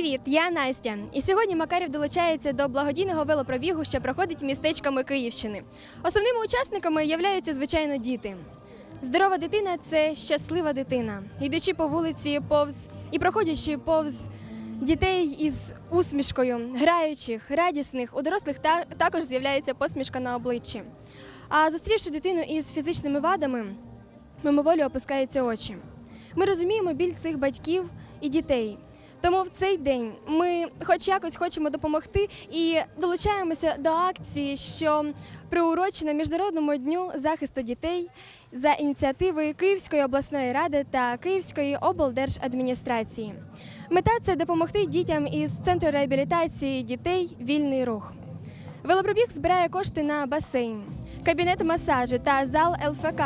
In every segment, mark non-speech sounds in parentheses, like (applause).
Привіт, я Настя. І сьогодні Макарів долучається до благодійного велопробігу, що проходить містечками Київщини. Основними учасниками являються звичайно діти. Здорова дитина це щаслива дитина. Йдучи по вулиці повз і проходячи повз дітей із усмішкою, граючих, радісних, у дорослих та- також з'являється посмішка на обличчі. А зустрівши дитину із фізичними вадами, мимоволі опускаються очі. Ми розуміємо біль цих батьків і дітей. Тому в цей день ми, хоч якось, хочемо допомогти і долучаємося до акції, що приурочена Міжнародному дню захисту дітей за ініціативою Київської обласної ради та Київської облдержадміністрації. Мета це допомогти дітям із центру реабілітації дітей Вільний рух. Велопробіг збирає кошти на басейн, кабінет масажу та зал ЛФК,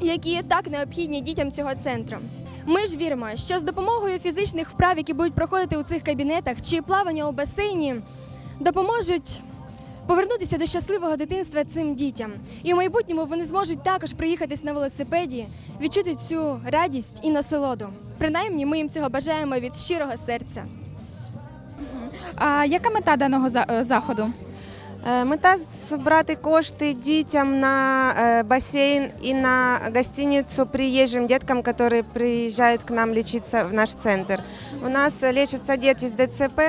які так необхідні дітям цього центру. Ми ж віримо, що з допомогою фізичних вправ, які будуть проходити у цих кабінетах, чи плавання у басейні, допоможуть повернутися до щасливого дитинства цим дітям. І в майбутньому вони зможуть також приїхатись на велосипеді, відчути цю радість і насолоду. Принаймні, ми їм цього бажаємо від щирого серця. А яка мета даного е, заходу? Е, Мета збирати кошти дітям на е, басейн і на гостиницу приезжим деткам, которые приезжают к нам лечиться в наш центр. У нас лечатся дети с ДЦП.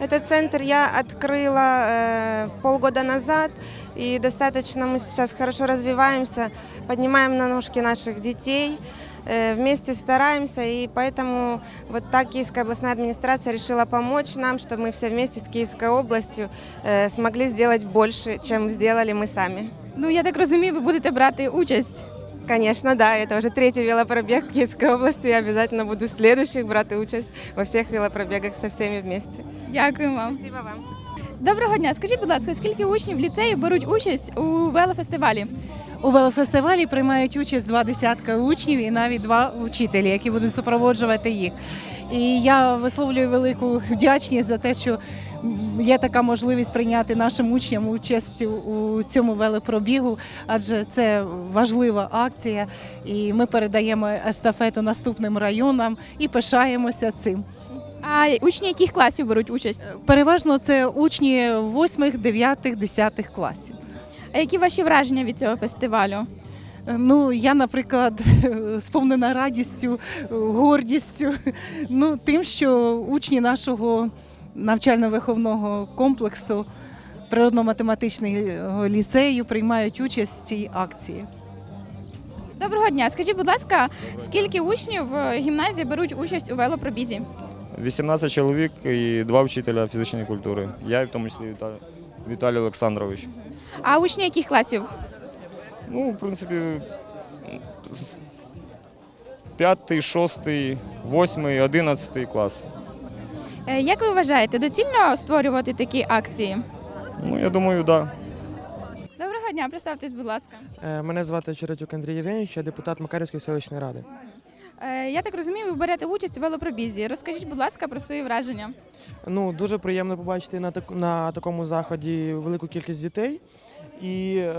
Этот центр я открыла э, полгода назад, и достаточно мы сейчас хорошо развиваемся, поднимаем на ножки наших детей, э, вместе стараемся, и поэтому вот так Киевская областная администрация решила помочь нам, чтобы мы все вместе с Киевской областью э, смогли сделать больше, чем сделали мы сами. Ну я так розумію, ви будете брати участь. Конечно, да, это уже третий велопробег в Киевской области. Я обязательно буду в следующих брать участь во всех велопробегах со всеми вместе. Дякую вам. Спасибо вам. Доброго дня. Скажіть, будь ласка, скільки учнів ліцею беруть участь у велофестивалі? У велофестивалі приймають участь два десятка учнів і навіть два вчителі, які будуть супроводжувати їх. І я висловлюю велику вдячність за те, що є така можливість прийняти нашим учням участь у- цьому велопробігу, адже це важлива акція, і ми передаємо естафету наступним районам і пишаємося цим. А учні яких класів беруть участь? Переважно це учні 8, 9, 10 класів. А які ваші враження від цього фестивалю? Ну, я, наприклад, (laughs) сповнена радістю, гордістю, ну, тим, що учні нашого навчально-виховного комплексу природно-математичного ліцею приймають участь в цій акції. Доброго дня. Скажіть, будь ласка, скільки учнів гімназії беруть участь у велопробізі? 18 чоловік і два вчителя фізичної культури. Я в тому числі Віталій, Віталій Олександрович. А учні яких класів? Ну, в принципі, п'ятий, шостий, восьмий, одинадцятий клас. Е, Як ви вважаєте, доцільно створювати такі акції? Ну, я думаю, так. Да. Доброго дня, представтесь, будь ласка. Е, Мене звати Черетюк Андрій Євгенійович, я депутат Макарівської селищної ради. Е, Я так розумію, ви берете участь у велопробізі. Розкажіть, будь ласка, про свої враження. Ну дуже приємно побачити на так на такому заході велику кількість дітей і е,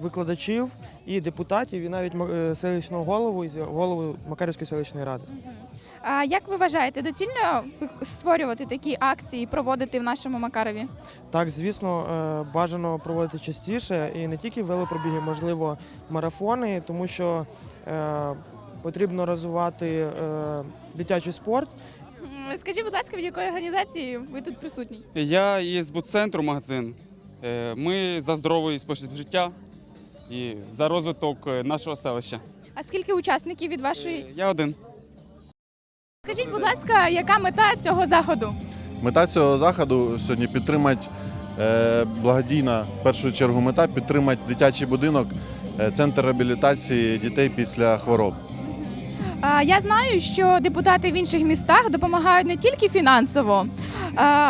викладачів, і депутатів, і навіть е, селищного голову і голову Макарівської селищної ради. А як ви вважаєте, доцільно створювати такі акції, і проводити в нашому Макарові? Так, звісно, е, бажано проводити частіше і не тільки велопробіги, можливо, марафони, тому що потрібно розвивати е, дитячий спорт. Скажіть, будь ласка, від якої організації ви тут присутні? Я із будцентру магазин. Е, Ми за здоровий спосіб життя і за розвиток е, нашого селища. А скільки учасників від вашої? Я один. Скажіть, будь ласка, яка мета цього заходу? Мета цього заходу сьогодні підтримати благодійна в першу чергу мета підтримати дитячий будинок, центр реабілітації дітей після хвороб. Я знаю, що депутати в інших містах допомагають не тільки фінансово,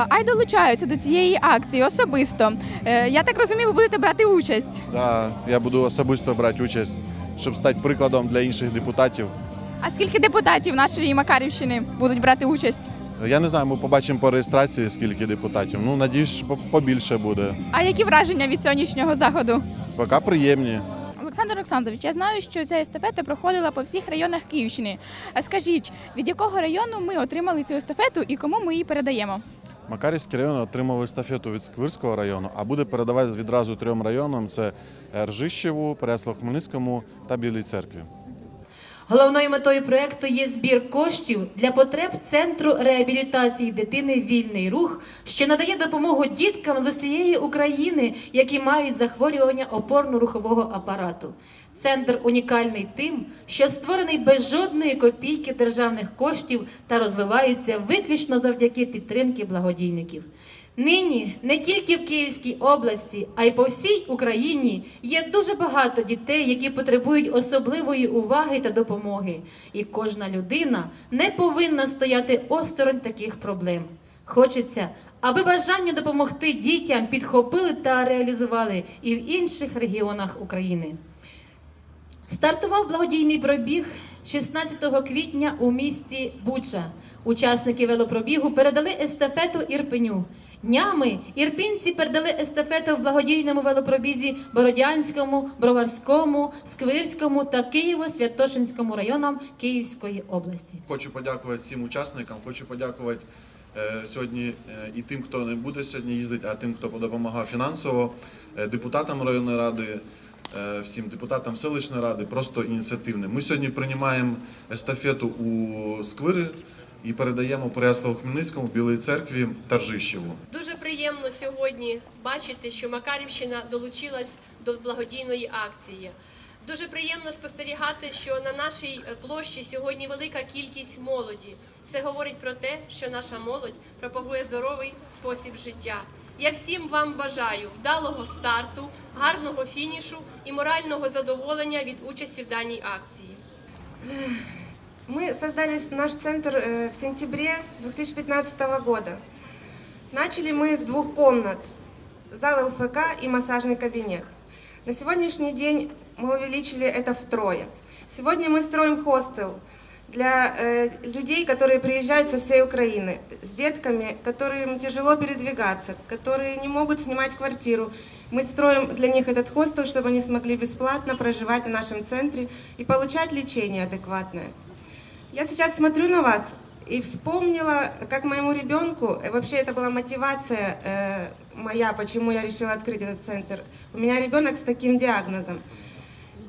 а й долучаються до цієї акції особисто. Е, Я так розумію, ви будете брати участь. Да, я буду особисто брати участь, щоб стати прикладом для інших депутатів. А скільки депутатів нашої Макарівщини будуть брати участь? Я не знаю, ми побачимо по реєстрації, скільки депутатів. Ну, надіюсь, побільше буде. А які враження від сьогоднішнього заходу? Поки приємні. Олександр Олександрович, я знаю, що ця естафета проходила по всіх районах Київщини. А скажіть, від якого району ми отримали цю естафету і кому ми її передаємо? Макарівський район отримав естафету від Сквирського району, а буде передавати відразу трьом районам: це Ржищеву, Переслав Хмельницькому та Білій церкві. Головною метою проекту є збір коштів для потреб Центру реабілітації дитини Вільний рух, що надає допомогу діткам з усієї України, які мають захворювання опорно-рухового апарату. Центр унікальний тим, що створений без жодної копійки державних коштів та розвивається виключно завдяки підтримки благодійників. Нині не тільки в Київській області, а й по всій Україні є дуже багато дітей, які потребують особливої уваги та допомоги. І кожна людина не повинна стояти осторонь таких проблем. Хочеться, аби бажання допомогти дітям підхопили та реалізували і в інших регіонах України. Стартував благодійний пробіг 16 квітня у місті Буча. Учасники велопробігу передали естафету Ірпеню. Днями ірпінці передали естафету в благодійному велопробізі Бородянському, Броварському, Сквирському та Києво-Святошинському районам Київської області. Хочу подякувати всім учасникам. Хочу подякувати е, сьогодні е, і тим, хто не буде сьогодні їздити, а тим, хто допомагав фінансово, е, депутатам районної ради, всім депутатам селищної ради, просто ініціативним. Ми сьогодні приймаємо естафету у Сквири і передаємо Переяславу Хмельницькому, Білій церкві та Ржищеву. Дуже приємно сьогодні бачити, що Макарівщина долучилась до благодійної акції. Дуже приємно спостерігати, що на нашій е, площі сьогодні велика кількість молоді. Це говорить про те, що наша молодь пропагує здоровий спосіб життя. Я всім вам бажаю вдалого старту, гарного фінішу і морального задоволення від участі в даній акції. Мы создали наш центр э, в сентябре 2015 года. Начали мы с двух комнат. Зал ЛФК и массажный кабинет. На сегодняшний день мы увеличили это втрое. Сегодня мы строим хостел для э, людей, которые приезжают со всей Украины, с детками, которым тяжело передвигаться, которые не могут снимать квартиру. Мы строим для них этот хостел, чтобы они смогли бесплатно проживать в нашем центре и получать лечение адекватное. Я сейчас смотрю на вас и вспомнила, как моему ребенку, э, вообще это была мотивация э, моя, почему я решила открыть этот центр. У меня ребенок с таким диагнозом.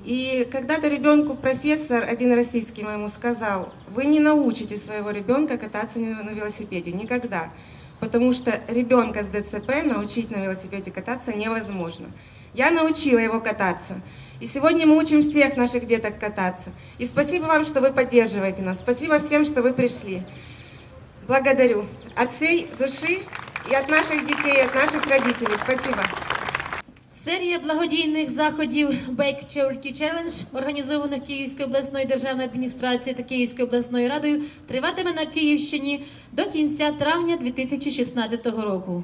И когда-то ребенку профессор, один российский моему сказал, вы не научите своего ребенка кататься на велосипеде, никогда. Потому что ребенка с ДЦП научить на велосипеде кататься невозможно. Я научила его кататься. И сегодня мы учим всех наших деток кататься. И спасибо вам, что вы поддерживаете нас. Спасибо всем, что вы пришли. Благодарю. От всей души и от наших детей, и от наших родителей. Спасибо. Серія благодійних заходів Bake Charity Challenge, організованих Київською обласною державною адміністрацією та Київською обласною радою, триватиме на Київщині до кінця травня 2016 року.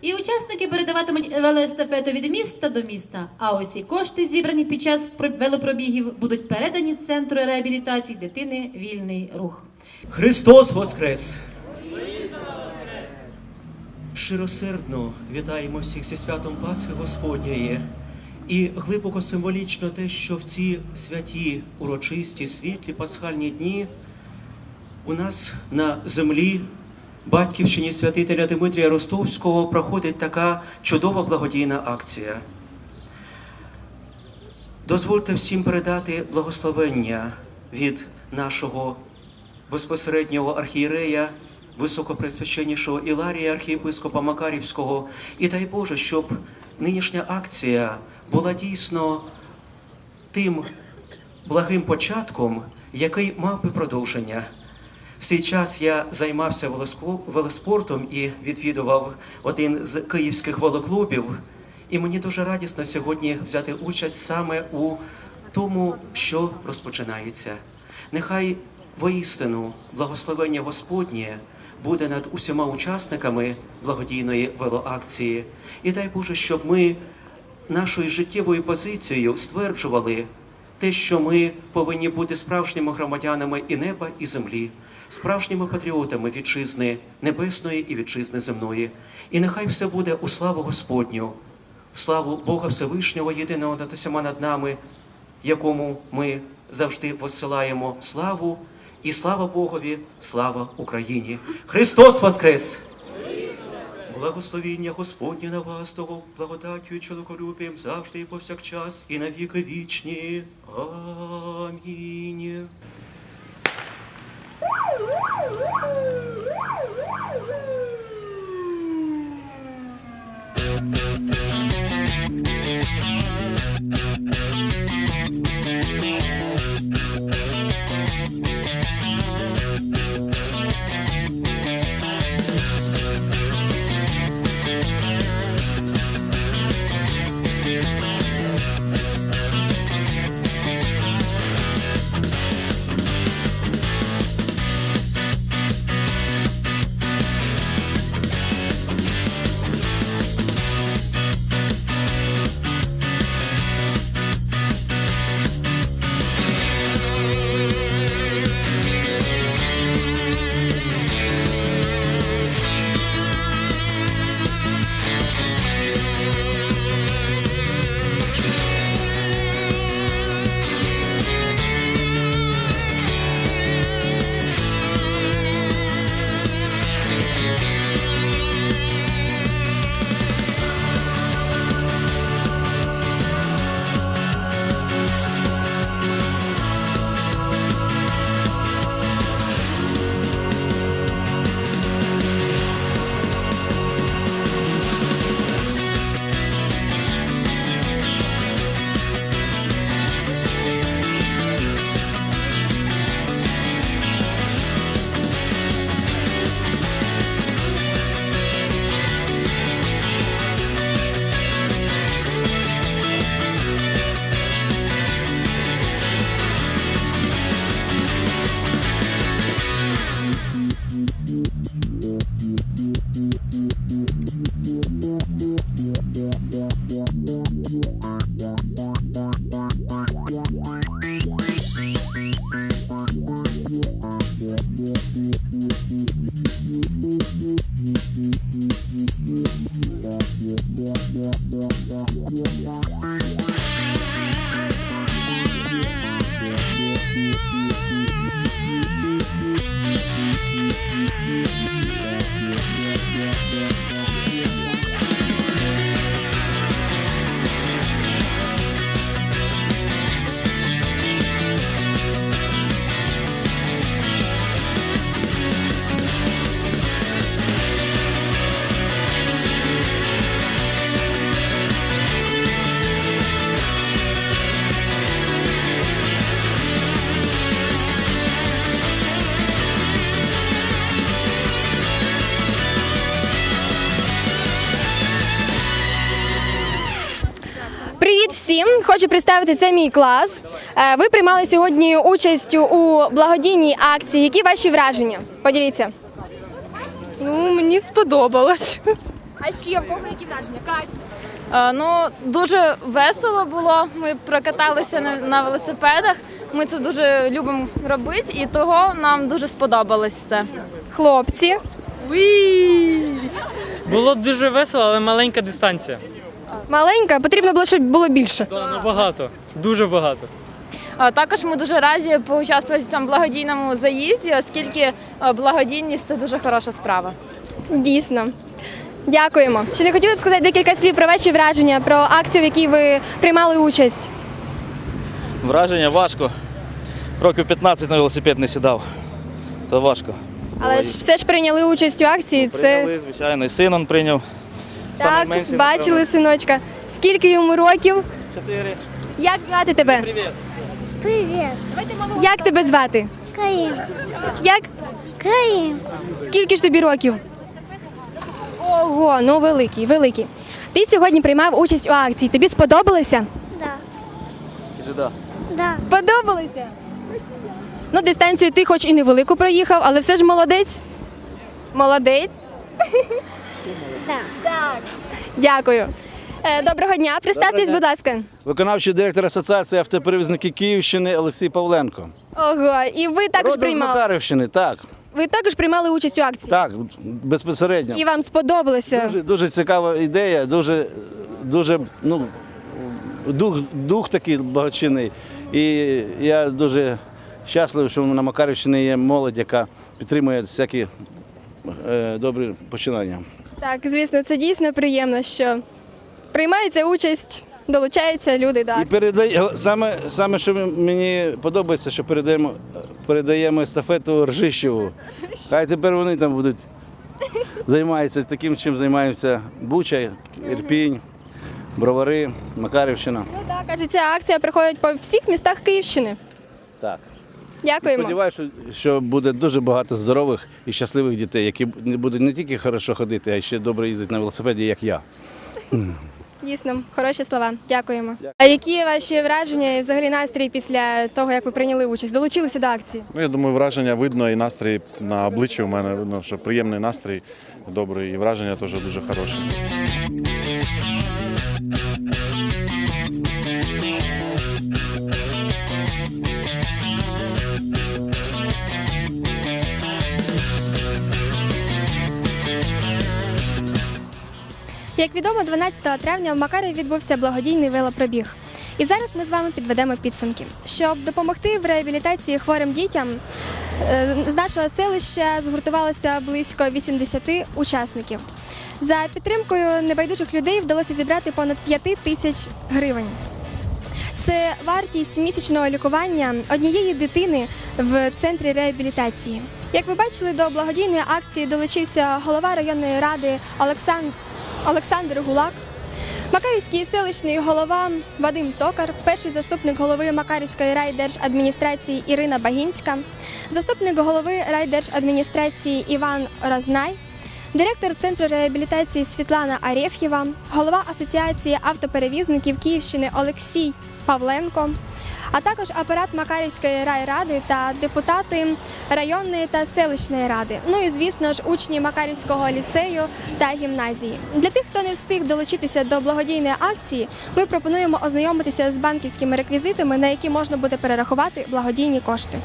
І учасники передаватимуть велоестафету від міста до міста. А усі кошти, зібрані під час про- велопробігів, будуть передані Центру реабілітації дитини Вільний рух. Христос Воскрес! Широсердно вітаємо всіх зі святом Пасхи Господньої. І глибоко символічно те, що в ці святі, урочисті, світлі пасхальні дні у нас на землі, батьківщині святителя Дмитрія Ростовського, проходить така чудова благодійна акція. Дозвольте всім передати благословення від нашого безпосереднього архієрея, високопресвященнішого Іларія, архієпископа Макарівського. І дай Боже, щоб нинішня акція була дійсно тим благим початком, який мав би продовження. В свій час я займався велоспортом і відвідував один з київських велоклубів. І мені дуже радісно сьогодні взяти участь саме у тому, що розпочинається. Нехай воістину благословення Господнє буде над усіма учасниками благодійної велоакції. І дай Боже, щоб ми нашою життєвою позицією стверджували те, що ми повинні бути справжніми громадянами і неба, і землі, справжніми патріотами вітчизни небесної і вітчизни земної. І нехай все буде у славу Господню, славу Бога Всевишнього, єдиного над усіма над нами, якому ми завжди посилаємо славу. І слава Богові, слава Україні! Христос Воскрес! Благословіння Господнє на вас, того благодаттю чоловіколюбієм завжди і повсякчас, і на віки вічні. Амінь. you. Всім! Хочу представити це мій клас. Е, Ви приймали сьогодні участь у благодійній акції. Які ваші враження? Поділіться. Ну, мені сподобалось. А ще в кого які враження? Кать? Е, Ну, дуже весело було. Ми прокаталися на, на велосипедах. Ми це дуже любимо робити, і того нам дуже сподобалось все. Хлопці. Було дуже весело, але маленька дистанція. Маленька, потрібно було, щоб було більше. Багато, дуже багато. А Також ми дуже раді поучаствувати в цьому благодійному заїзді, оскільки е, благодійність це дуже хороша справа. Дійсно. Дякуємо. Чи не хотіли б сказати декілька слів про ваші враження, про акцію, в якій ви приймали участь? Враження важко. Років 15 на велосипед не сідав. То важко. Але ж все ж прийняли участь у акції. Це Прийняли, звичайно, і син он прийняв. Так, найменший, бачили синочка. Скільки йому років? Чотири. Як звати тебе? Привіт. Привіт. Як тебе звати? Каїм. Як? Каїм. Скільки ж тобі років? Ого, ну великий, великий. Ти сьогодні приймав участь у акції. Тобі сподобалося? Да. Кажи, да. Да. Сподобалося? Ну, дистанцію ти хоч і невелику проїхав, але все ж молодець. Молодець. Так. Дякую. Е, Доброго дня. Представтесь, будь ласка. Виконавчий директор Асоціації автоперевізників Київщини Олексій Павленко. Ого, і ви також Родом з приймали. Макарівщини, так. Ви також приймали участь у акції. Так, безпосередньо. І вам сподобалося. Дуже, дуже цікава ідея, дуже, дуже ну, дух, дух такий благочинний. І я дуже щасливий, що на Макарівщині є молодь, яка підтримує всякі е, добрі починання. Так, звісно, це дійсно приємно, що приймається участь, долучаються люди. І Так. передає саме, саме, що мені подобається, що передаємо, передаємо естафету Ржищеву. Хай тепер вони там будуть займаються таким, чим займаються Буча, Ірпінь, Бровари, Макарівщина. Ну так, кажуть, ця акція проходить по всіх містах Київщини. Так. Дякуємо. Сподіваюся, що, що буде дуже багато здорових і щасливих дітей, які не будуть не тільки хорошо ходити, а й ще добре їздити на велосипеді, як я. Дійсно, хороші слова. Дякуємо. А які ваші враження і взагалі настрій після того, як ви прийняли участь? Долучилися до акції? Ну, я думаю, враження видно і настрій на обличчі у мене видно, що приємний настрій, добрий, і враження теж дуже хороше. Як відомо, 12 травня в Макарі відбувся благодійний велопробіг. І зараз ми з вами підведемо підсумки. Щоб допомогти в реабілітації хворим дітям, е, з нашого селища згуртувалося близько 80 учасників. За підтримкою небайдужих людей вдалося зібрати понад 5 тисяч гривень. Це вартість місячного лікування однієї дитини в центрі реабілітації. Як ви бачили, до благодійної акції долучився голова районної ради Олександр, Олександр Гулак, Макарівський селищний голова Вадим Токар, перший заступник голови Макарівської райдержадміністрації Ірина Багінська, заступник голови райдержадміністрації Іван Рознай, директор центру реабілітації Світлана Арєф'єва, голова Асоціації автоперевізників Київщини Олексій Павленко, а також апарат Макарівської райради та депутати районної та селищної ради. Ну і звісно ж учні Макарівського ліцею та гімназії. Для тих, хто не встиг долучитися до благодійної акції, ми пропонуємо ознайомитися з банківськими реквізитами, на які можна буде перерахувати благодійні кошти.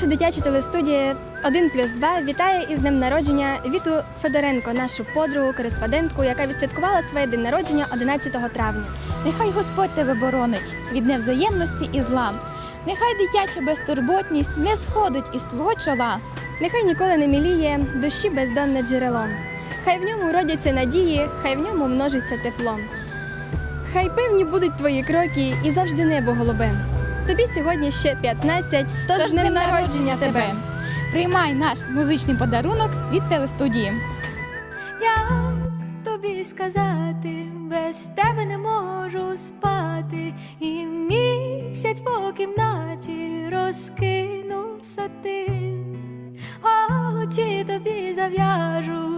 Наша дитяча телестудія 1 плюс 2 вітає із днем народження Віту Федоренко, нашу подругу, кореспондентку, яка відсвяткувала своє день народження 11 травня. Нехай Господь тебе боронить від невзаємності і зла. Нехай дитяча безтурботність не сходить із твого чола. Нехай ніколи не міліє душі бездонне джерело. Хай в ньому родяться надії, хай в ньому множиться тепло. Хай певні будуть твої кроки і завжди небо голубе. Тобі сьогодні ще 15, тож, з днем народження тебе! Приймай наш музичний подарунок від телестудії. Як тобі сказати, без тебе не можу спати, і місяць по кімнаті розкинув сатин. Очі тобі зав'яжу,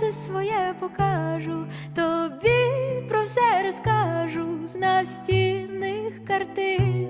серце своє покажу, тобі про все розкажу з настінних картин.